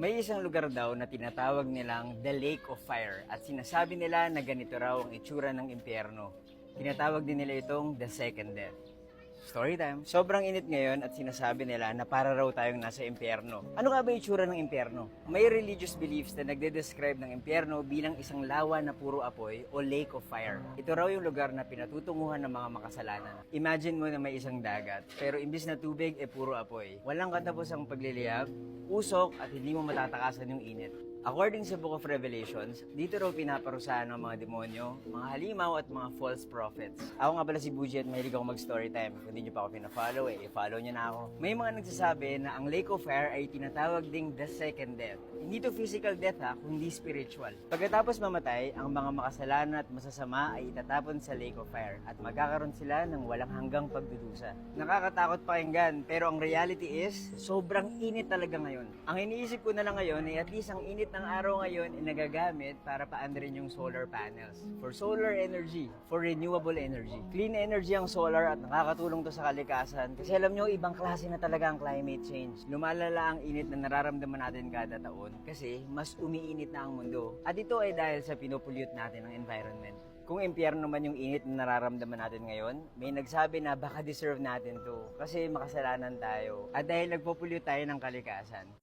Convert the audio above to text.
May isang lugar daw na tinatawag nilang The Lake of Fire at sinasabi nila na ganito raw ang itsura ng impyerno. Tinatawag din nila itong The Second Death. Story time. Sobrang init ngayon at sinasabi nila na para raw tayong nasa impyerno. Ano nga ba itsura ng impyerno? May religious beliefs na nagde-describe ng impyerno bilang isang lawa na puro apoy o lake of fire. Ito raw yung lugar na pinatutunguhan ng mga makasalanan. Imagine mo na may isang dagat, pero imbis na tubig, e puro apoy. Walang katapusang pagliliyab, usok, at hindi mo matatakasan yung init. According sa Book of Revelations, dito raw pinaparusahan ng mga demonyo, mga halimaw at mga false prophets. Ako nga pala si Buji at mahilig ako mag-story time. Kung hindi nyo pa ako pina-follow, eh, follow nyo na ako. May mga nagsasabi na ang Lake of Fire ay tinatawag ding the second death. Hindi to physical death ha, kundi spiritual. Pagkatapos mamatay, ang mga makasalanan at masasama ay itatapon sa Lake of Fire at magkakaroon sila ng walang hanggang pagdudusa. Nakakatakot pakinggan, pero ang reality is, sobrang init talaga ngayon. Ang iniisip ko na lang ngayon ay at least ang init ng araw ngayon ay nagagamit para paandarin yung solar panels. For solar energy, for renewable energy. Clean energy ang solar at nakakatulong to sa kalikasan. Kasi alam nyo, ibang klase na talaga ang climate change. Lumalala ang init na nararamdaman natin kada taon kasi mas umiinit na ang mundo. At ito ay dahil sa pinopollute natin ang environment. Kung impyerno man yung init na nararamdaman natin ngayon, may nagsabi na baka deserve natin to kasi makasalanan tayo. At dahil nagpo-pollute tayo ng kalikasan,